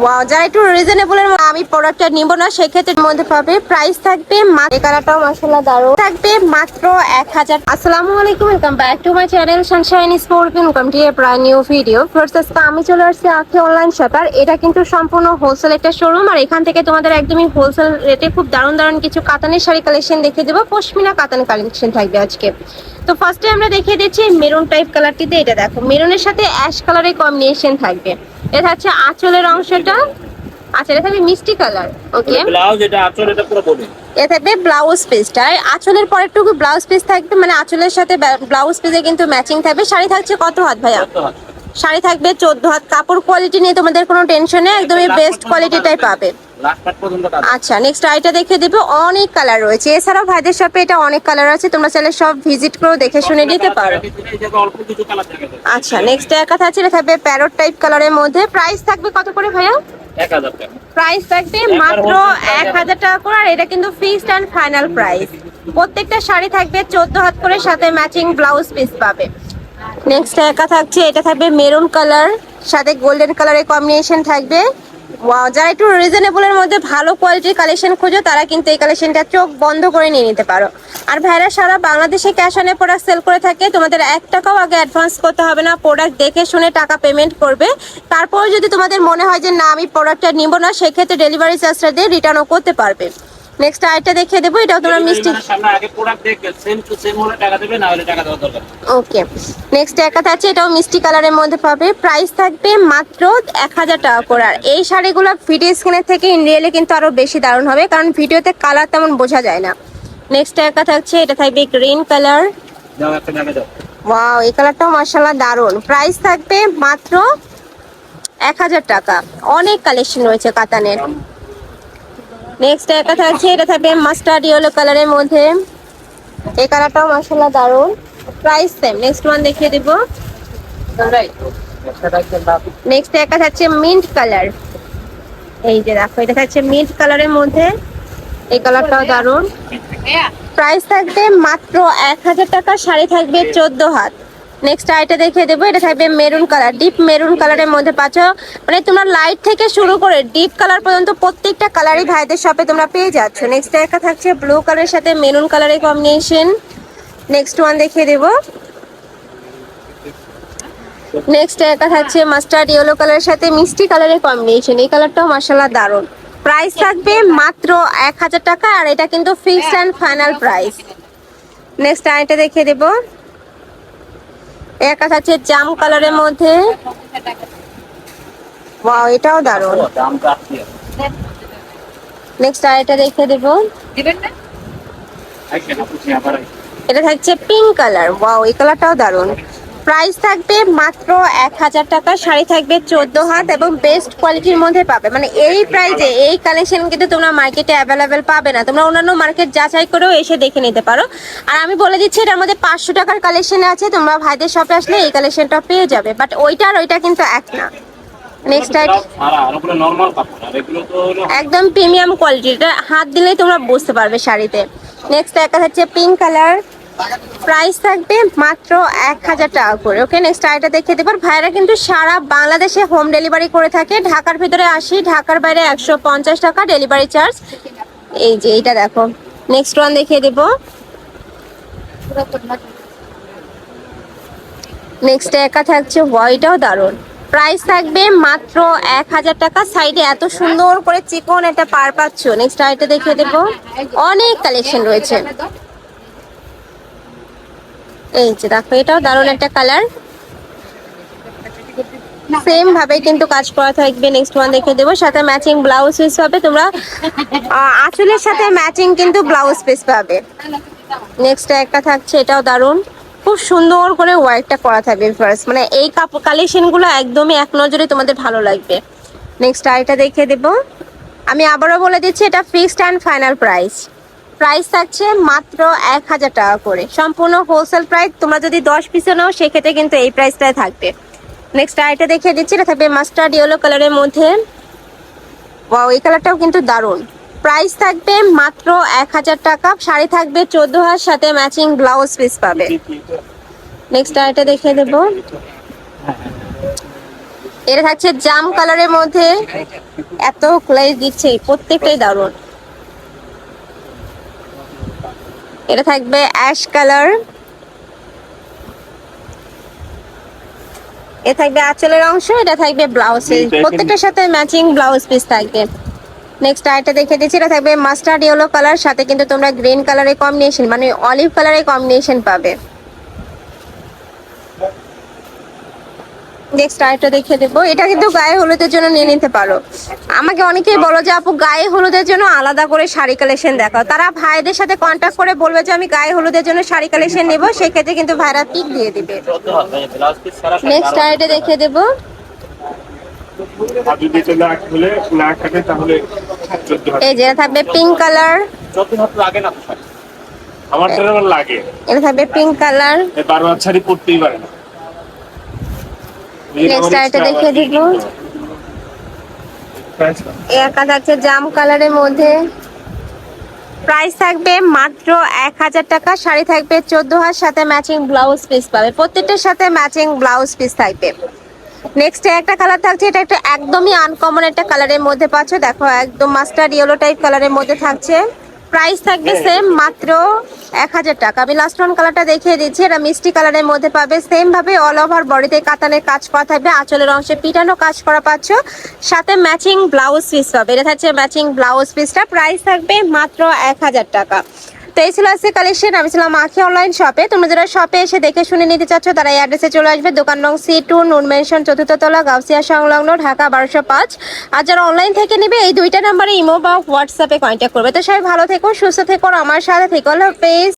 Wow যারা একটু রিজনেবলের আমি প্রোডাক্টটা নিব না, সেক্ষেত্রে মধ্যে পাবে প্রাইস থাকবে এই কালারটাও মাসাল্লাহ দারুণ। থাকবে মাত্র এক হাজার আসসালামু আলাইকুম welcome back to my channel sunshine sport welcome to a brand new video first আজকে আমি চলে আসছি আখি অনলাইন শপার এটা কিন্তু সম্পূর্ণ হোলসেল একটা শোরুম আর এখান থেকে তোমাদের একদমই হোলসেল রেটে খুব দারুণ দারুণ কিছু কাতানের শাড়ি কালেকশন দেখিয়ে দেবো, পশমিনা কাতান কালেকশন থাকবে আজকে। তো ফার্স্টে আমরা দেখিয়ে দিচ্ছি মেরুন টাইপ কালারটিতে এটা দেখো মেরুনের সাথে অ্যাশ কালারের কম্বিনেশন থাকবে। এটা হচ্ছে আঁচলের অংশটা। আচ্ছা এটা থাকবে মিষ্টি কালার ওকে? ব্লাউজ এটা আঁচল এটা পুরো বডি। এ থাকবে ব্লাউজ পিসটা। আর আঁচলের পরেরটুকু ব্লাউজ পিস থাকবে মানে আঁচলের সাথে ব্লাউজ পিসে কিন্তু ম্যাচিং থাকবে। শাড়ি থাকছে কত হাত ভাইয়া? শাড়ি থাকবে চোদ্দ হাত। কাপড় কোয়ালিটি নিয়ে তোমাদের কোনো টেনশন নেই একদমই বেস্ট কোয়ালিটিটাই পাবে। আচ্ছা নেক্সট আইটা দেখে দেবে অনেক কালার রয়েছে। এছাড়াও ভাইদের শপে এটা অনেক কালার আছে তোমরা চাইলে সব ভিজিট করে দেখে শুনে নিতে পারো। আচ্ছা নেক্সট একা থাকছে এটা থাকবে প্যারট টাইপ কালারের মধ্যে। প্রাইস থাকবে কত করে ভাইয়া? প্রাইস থাকবে মাত্র এক হাজার টাকা। করে আর এটা কিন্তু ফিক্সড অ্যান্ড ফাইনাল প্রাইস প্রত্যেকটা শাড়ি থাকবে চোদ্দ হাত করে সাথে ম্যাচিং ব্লাউজ পিস পাবে। নেক্সট একা থাকছে এটা থাকবে মেরুন কালার সাথে গোল্ডেন কালারের কম্বিনেশন থাকবে। যারা একটু রিজনেবলের মধ্যে ভালো কোয়ালিটির কালেকশন খোঁজো, তারা কিন্তু এই কালেকশনটা চোখ বন্ধ করে নিয়ে নিতে পারো। আর ভাইরা, সারা বাংলাদেশে ক্যাশ অনে প্রোডাক্ট সেল করে থাকে, তোমাদের এক টাকাও আগে অ্যাডভান্স করতে হবে না প্রোডাক্ট দেখে শুনে টাকা পেমেন্ট করবে। তারপর যদি তোমাদের মনে হয় যে, না, আমি প্রোডাক্টটা নিব না, সেক্ষেত্রে ডেলিভারি চার্জটা দিয়ে রিটার্নও করতে পারবে। নেক্সট আইটা দেখিয়ে দেবো এটাও তোমরা মিষ্টি সামনে আগে প্রোডাক্ট দেখবে সেম টু সেম হলে টাকা দেবে না হলে টাকা দেওয়ার দরকার ওকে নেক্সট একা থাকছে এটাও মিষ্টি কালারের মধ্যে পাবে। প্রাইস থাকবে মাত্র এক হাজার টাকা করে। আর এই শাড়িগুলো ভিডিও স্ক্রিনের থেকে ইন রিয়েলে কিন্তু আরও বেশি দারুণ হবে কারণ ভিডিওতে কালার তেমন বোঝা যায় না। নেক্সট একা থাকছে এটা থাকবে গ্রিন কালার ওয়াও এই কালারটাও মার্শাল্লাহ দারুণ। প্রাইস থাকবে মাত্র এক হাজার টাকা। অনেক কালেকশন রয়েছে কাতানের। নেক্সট একা থাকছে এটা থাকবে মাস্টার্ড ইয়েলো কালারের মধ্যে। এই কালারটাও মার্শাল্লাহ দারুণ। প্রাইস সেম নেক্সট ওয়ান দেখিয়ে দিব। নেক্সট একা থাকছে মিন্ট কালার এই যে দেখো এটা থাকছে মিন্ট কালারের মধ্যে। এই কালারটাও দারুণ। প্রাইস থাকবে মাত্র এক হাজার টাকা শাড়ি থাকবে চোদ্দ হাত। নেক্সট আইটা দেখিয়ে দেবো, এটা থাকবে মেরুন কালার ডিপ মেরুন কালারের মধ্যে পাচ্ছ। মানে তোমরা লাইট থেকে শুরু করে ডিপ কালার পর্যন্ত প্রত্যেকটা কালারই ভাইদের শপে তোমরা পেয়ে যাচ্ছ। নেক্সট একটা থাকছে ব্লু কালারের সাথে মেরুন কালারের কম্বিনেশন নেক্সট ওয়ান দেখিয়ে দেবো। নেক্সট একটা থাকছে মাস্টার্ড ইয়েলো কালারের সাথে মিষ্টি কালারের কম্বিনেশন এই কালারটাও মার্শাল্লাহ দারুণ। প্রাইস থাকবে মাত্র এক হাজার টাকা আর এটা কিন্তু fixed and final price next আইটা দেখিয়ে দেবো। একটা আছে জাম কালারের মধ্যে। ওয়াও এটাও কাটছি নেক্সট আইটা দেখে দেবো। এটা থাকছে পিঙ্ক কালার ওয়াও এই কালারটাও দারুণ। প্রাইস থাকবে মাত্র এক হাজার টাকা শাড়ি থাকবে চোদ্দ হাত এবং বেস্ট কোয়ালিটির মধ্যে পাবে। মানে এই প্রাইজে এই কালেকশন কিন্তু তোমরা মার্কেটে অ্যাভেলেবেল পাবে না। তোমরা অন্যান্য মার্কেট যাচাই করেও এসে দেখে নিতে পারো। আর আমি বলে দিচ্ছি এটার মধ্যে পাঁচশো টাকার কালেকশন আছে। তোমরা ভাইদের শপে আসলে এই কালেকশনটা পেয়ে যাবে। বাট ওইটা আর ওইটা কিন্তু এক না। নেক্সট একদম প্রিমিয়াম কোয়ালিটি হাত দিলেই তোমরা বুঝতে পারবে শাড়িতে। নেক্সট একটা হচ্ছে পিঙ্ক কালার প্রাইস থাকবে মাত্র এক হাজার টাকা করে ওকে নেক্সট আইটা দেখিয়ে দেবার ভাইরা কিন্তু সারা বাংলাদেশে হোম ডেলিভারি করে থাকে। ঢাকার ভিতরে আসি, ঢাকার বাইরে একশো পঞ্চাশ টাকা ডেলিভারি চার্জ এই যে, এইটা দেখো। নেক্সট ওয়ান দেখিয়ে দেবো। নেক্সট একা থাকছে হোয়াইটও দারুণ। প্রাইস থাকবে মাত্র এক হাজার টাকা। সাইডে এত সুন্দর করে চিকন একটা পার পাচ্ছ। নেক্সট আইটা দেখিয়ে দেবো। অনেক কালেকশন রয়েছে। এই যে দেখো, এটাও দারুণ একটা কালার কিন্তু কাজ করা থাকবে। নেক্সট দেখে দেবো। সাথে ম্যাচিং ব্লাউজ পিস তোমরা সাথে ম্যাচিং কিন্তু ব্লাউজ পিস পাবে। নেক্সট একটা থাকছে, এটাও দারুণ। খুব সুন্দর করে ওয়ার্কটা করা থাকবে ফার্স্ট মানে এই কাপড় কালেকশনগুলো একদমই এক নজরে তোমাদের ভালো লাগবে। নেক্সট আইটা দেখে দেব। আমি আবারও বলে দিচ্ছি, এটা fixed and final price price থাকছে মাত্র এক হাজার টাকা করে। সম্পূর্ণ হোলসেল প্রাইস তোমরা যদি দশ পিসে নাও, সেক্ষেত্রে কিন্তু এই প্রাইসটাই থাকবে। নেক্সট আইটা দেখিয়ে দিচ্ছি, এটা থাকবে মাস্টার্ড ইয়েলো কালারের মধ্যে। ওয়াও এই কালারটাও কিন্তু দারুণ। প্রাইস থাকবে মাত্র এক হাজার টাকা, শাড়ি থাকবে চোদ্দ হাজার, সাথে ম্যাচিং ব্লাউজ পিস পাবে। নেক্সট আইটা দেখিয়ে দেবো। এটা থাকছে জাম কালারের মধ্যে। এত ক্লাইজ দিচ্ছে, প্রত্যেকটাই দারুণ। এটা থাকবে অ্যাশ কালার। এ থাকবে আঁচলের অংশ এটা থাকবে ব্লাউজ প্রত্যেকটার সাথে ম্যাচিং ব্লাউজ পিস থাকবে। নেক্সট আইটা দেখে দিচ্ছি এটা থাকবে মাস্টার্ড ইয়েলো কালার সাথে কিন্তু তোমরা গ্রিন কালারের কম্বিনেশন মানে অলিভ কালারের কম্বিনেশন পাবে। নেক্সট আরেকটা দেখে দেবো এটা কিন্তু গায়ে হলুদের জন্য নিয়ে নিতে পারো। আমাকে অনেকেই বলো যে আপু গায়ে হলুদের জন্য আলাদা করে শাড়ি কালেকশন দেখাও। তারা ভাইদের সাথে কন্ট্যাক্ট করে বলবে যে আমি গায়ে হলুদের জন্য শাড়ি কালেকশন নেব। সেক্ষেত্রে কিন্তু ভাইরা পিক দিয়ে দিবে। নেক্সট আরেকটা দেখে দেবো। এই যেটা থাকবে পিঙ্ক কালার লাগে না আমার লাগে। এটা থাকবে পিঙ্ক কালার বারবার শাড়ি পরতেই পারে না। Next আরেকটা দেখিয়ে দিব। একা থাকছে জাম কালারের মধ্যে প্রাইস থাকবে মাত্র এক হাজার টাকা শাড়ি থাকবে চোদ্দ হাজার সাথে ম্যাচিং ব্লাউজ পিস পাবে। প্রত্যেকটার সাথে ম্যাচিং ব্লাউজ পিস থাকবে। নেক্সট একটা কালার থাকছে এটা একটা একদমই আনকমন একটা কালারের মধ্যে পাচ্ছ। দেখো একদম মাস্টার্ড ইয়েলো টাইপ কালারের মধ্যে থাকছে। প্রাইস থাকবে সেম মাত্র এক হাজার টাকা। আমি লাস্ট ওয়ান কালারটা দেখিয়ে দিচ্ছি। এটা মিষ্টি কালারের মধ্যে পাবে সেম ভাবে অল ওভার বডিতে কাতানের কাজ করা থাকবে। আঁচলের অংশে পিটানো কাজ করা পাচ্ছ। সাথে ম্যাচিং ব্লাউজ পিস পাবে। এটা থাকছে ম্যাচিং ব্লাউজ পিসটা প্রাইস থাকবে মাত্র এক হাজার টাকা। তো এই ছিল আজকে কালেকশন আমি ছিলাম আখি অনলাইন শপে তোমরা যারা শপে এসে দেখে শুনে নিতে চাচ্ছ, তারা এই অ্যাড্রেসে চলে আসবে। দোকান নং সি টু নুন মেনশন চতুর্থ তলা, গাউসিয়া সংলগ্ন, ঢাকা বারোশো পাঁচ। আর যারা অনলাইন থেকে নেবে, এই দুইটা নাম্বারে ইমো বা হোয়াটসঅ্যাপে কন্ট্যাক্ট করবে। তো সবাই ভালো থেকো, সুস্থ থেকো আমার সাথে থেকো। আল্লাহ হাফেজ।